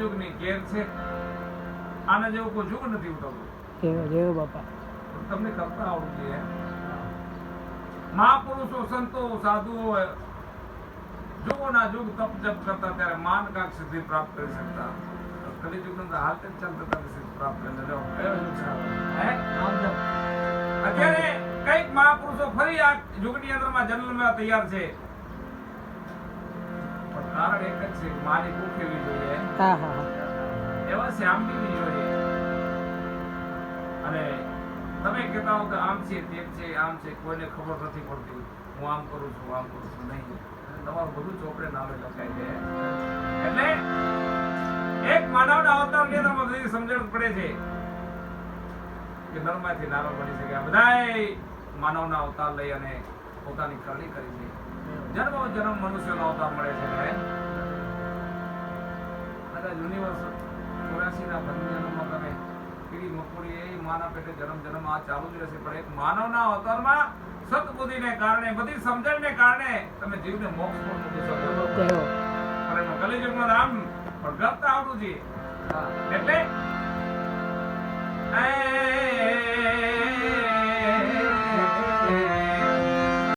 કલિયુગની care છે. આના જેવું કોઈ યુગ નથી ઉઠાવતું. જેવો બાપા. તમને કરતા આવડવું જોઈએ. મહાપુરુષો સંતો સાધુઓ જુગોના જુગ તપ જપ કરતા ત્યારે માન કાંક સિદ્ધિ પ્રાપ્ત કરી શકતા. કલિયુગ અંદર હાલતે જ ચાલતા હતા સિદ્ધિ પ્રાપ્ત કરી? હે? અત્યારે કંઈક મહાપુરુષો ફરી આ યુગની અંદરમાં જન્મ તૈયાર છે. પણ કારણ એક જ છે માની ભૂખ એવી જોઈએ? હા હા. હા એવા શ્યામજીની જોઈએ અને તમે કહેતા હો કે આમ છે, તેમ છે, આમ છે, કોઈને ખબર નથી પડતી. હું આમ કરું છું આમ કરું છું. નહીં. તમારું બધું ચોપડે નામે લખાય છે. એટલે એક માનવના અવતારની અંદરમાં બધી સમજણ પડે છે કે નરમાંથી નાનો બની શકે. આ બધાય માનવના અવતાર લઈ અને પોતાની કરણી કરી છે. જન્મ જન્મ મનુષ્યનો અવતાર મળે છે કદાચ યુનિવર્સ ચોરાસીના બંધનમાં તમે કીડી મકોડી એ માના પેટે જન્મ જન્મ આ ચાલુ જ રહેશે. પણ એક માનવના અવતારમાં સદબુદ્ધિને કારણે બધી સમજણને કારણે તમે જીવને મોક્ષ પણ મૂકી શકો છો. પણ એમાં કલિયુગમાં રામ પણ ગપતા આવડું જોઈએ એટલે